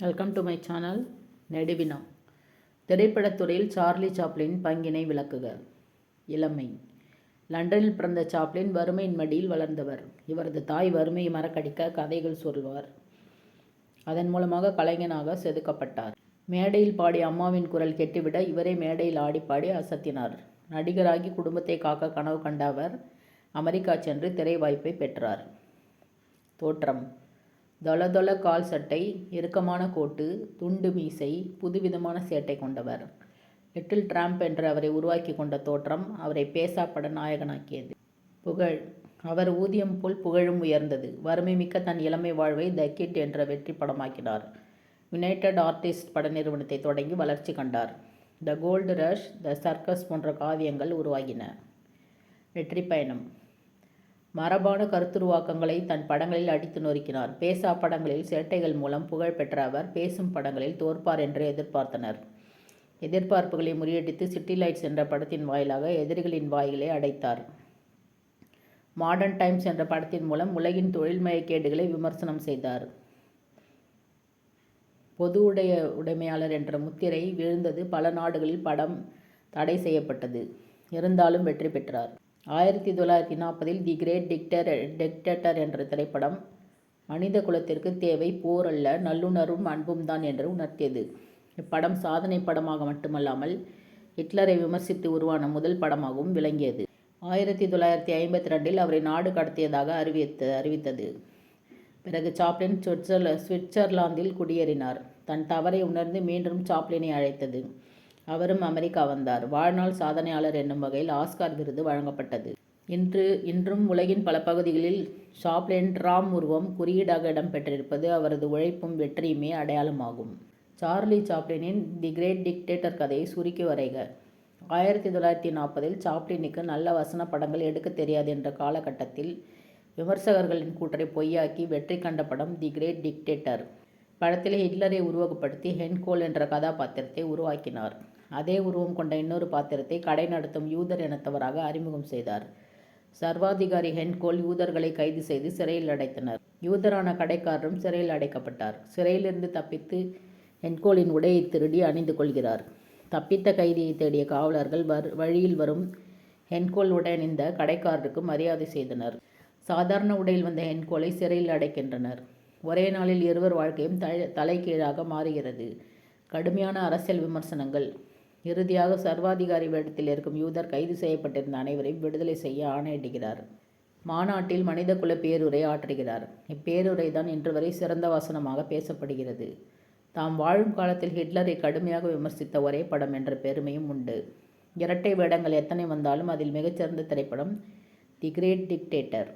Welcome to my channel நெடுவினா திரைப்படத்துறையில் Charlie Chaplin பங்கினை விளக்குக. இளமை. லண்டனில் பிறந்த சாப்ளின் வறுமையின் மடியில் வளர்ந்தவர். இவரது தாய் வறுமையை மறக்கடிக்க கதைகள் சொல்வார். அதன் மூலமாக கலைஞனாக செதுக்கப்பட்டார். மேடையில் பாடி அம்மாவின் குரல் கெட்டுவிட இவரே மேடையில் ஆடி பாடி அசத்தினார். நடிகராகி குடும்பத்தை காக்க கனவு கண்ட அவர் அமெரிக்கா சென்று திரை வாய்ப்பை பெற்றார். தோற்றம். தொல கால் சட்டை இறுக்கமான கோட்டு துண்டு மீசை புதுவிதமான சேட்டை கொண்டவர். லிட்டில் டிராம்ப் என்று அவரை உருவாக்கி கொண்ட தோற்றம் அவரை பேசா பட நாயகனாக்கியது. புகழ். அவர் ஊதியம் போல் புகழும் உயர்ந்தது. வறுமை மிக்க தன் இளமை வாழ்வை த கிட் என்ற வெற்றி படமாக்கினார். யுனைடெட் ஆர்டிஸ்ட் பட நிறுவனத்தை தொடங்கி வளர்ச்சி கண்டார். The gold rush the circus போன்ற காவியங்கள் உருவாகின. வெற்றி பயணம். மரபான கருத்துருவாக்கங்களை தன் படங்களில் அடித்து நொறுக்கினார். பேசா படங்களில் சேட்டைகள் மூலம் புகழ் பெற்ற அவர் பேசும் படங்களில் தோற்பார் என்று எதிர்பார்த்தனர். எதிர்பார்ப்புகளை முறியடித்து சிட்டி லைட்ஸ் என்ற படத்தின் வாயிலாக எதிரிகளின் வாய்களை அடைத்தார். மாடர்ன் டைம்ஸ் என்ற படத்தின் மூலம் உலகின் தொழில்மயக்கேடுகளை விமர்சனம் செய்தார். பொது உடைய உடைமையாளர் என்ற முத்திரை விழுந்தது பல நாடுகளில் படம் தடை செய்யப்பட்டது. இருந்தாலும் வெற்றி பெற்றார். ஆயிரத்தி தொள்ளாயிரத்தி நாற்பதில் தி கிரேட் டிக்டர் டிக்டேட்டர் என்ற திரைப்படம் மனித குலத்திற்கு தேவை போர் அல்ல நல்லுணர்வும் அன்பும் தான் என்று உணர்த்தியது. இப்படம் சாதனை படமாக மட்டுமல்லாமல் ஹிட்லரை விமர்சித்து உருவான முதல் படமாகவும் விளங்கியது. ஆயிரத்தி தொள்ளாயிரத்தி ஐம்பத்தி ரெண்டில் அவரை நாடு கடத்தியதாக அறிவித்த அறிவித்தது. பிறகு சாப்ளின் சுவிட்சர்ல சுவிட்சர்லாந்தில் குடியேறினார். தன் தவறை உணர்ந்து மீண்டும் சாப்ளினை அழைத்தது. அவரும் அமெரிக்கா வந்தார். வாழ்நாள் சாதனையாளர் என்னும் வகையில் ஆஸ்கார் விருது வழங்கப்பட்டது. இன்று இன்றும் உலகின் பல பகுதிகளில் ஷாப்லேன் ராம் உருவம் குறியீடாக இடம்பெற்றிருப்பது அவரது உழைப்பும் வெற்றியுமே அடையாளமாகும். சார்லி சாப்ளினின் தி கிரேட் டிக்டேட்டர் கதையை சுருக்கி வரைக. ஆயிரத்தி தொள்ளாயிரத்தி நாற்பதில் சாப்ளினுக்கு நல்ல வசன படங்கள் எடுக்க தெரியாது என்ற காலகட்டத்தில் விமர்சகர்களின் கூற்றை பொய்யாக்கி வெற்றி கண்ட படம் தி கிரேட் டிக்டேட்டர். படத்தில் ஹிட்லரை உருவகப்படுத்தி ஹென்கோல் என்ற கதாபாத்திரத்தை உருவாக்கினார். அதே உருவம் கொண்ட இன்னொரு பாத்திரத்தை கடை நடத்தும் யூதர் இனத்தவராக அறிமுகம் செய்தார். சர்வாதிகாரி ஹென்கோல் யூதர்களை கைது செய்து சிறையில் அடைத்தனர். யூதரான கடைக்காரரும் சிறையில் அடைக்கப்பட்டார். சிறையிலிருந்து தப்பித்து ஹென்கோலின் உடையை திருடி அணிந்து கொள்கிறார். தப்பித்த கைதியை தேடிய காவலர்கள் வர் வழியில் வரும் ஹென்கோல் உடையணிந்த கடைக்காரருக்கு மரியாதை செய்தனர். சாதாரண உடையில் வந்த ஹென்கோலை சிறையில் அடைக்கின்றனர். ஒரே நாளில் இருவர் வாழ்க்கையும் தலைகீழாக மாறுகிறது. கடுமையான அரசியல் விமர்சனங்கள். இறுதியாக சர்வாதிகாரி வேடத்தில் இருக்கும் யூதர் கைது செய்யப்பட்டிருந்த அனைவரையும் விடுதலை செய்ய ஆணையிடுகிறார். மாநாட்டில் மனிதகுல பேருரை ஆற்றுகிறார். இப்பேருரை தான் இன்று வரை சிறந்த வாசனமாக பேசப்படுகிறது. தாம் வாழும் காலத்தில் ஹிட்லரை கடுமையாக விமர்சித்த ஒரே படம் என்ற பெருமையும் உண்டு. இரட்டை வேடங்கள் எத்தனை வந்தாலும் அதில் மிகச்சிறந்த திரைப்படம் தி கிரேட் டிக்டேட்டர்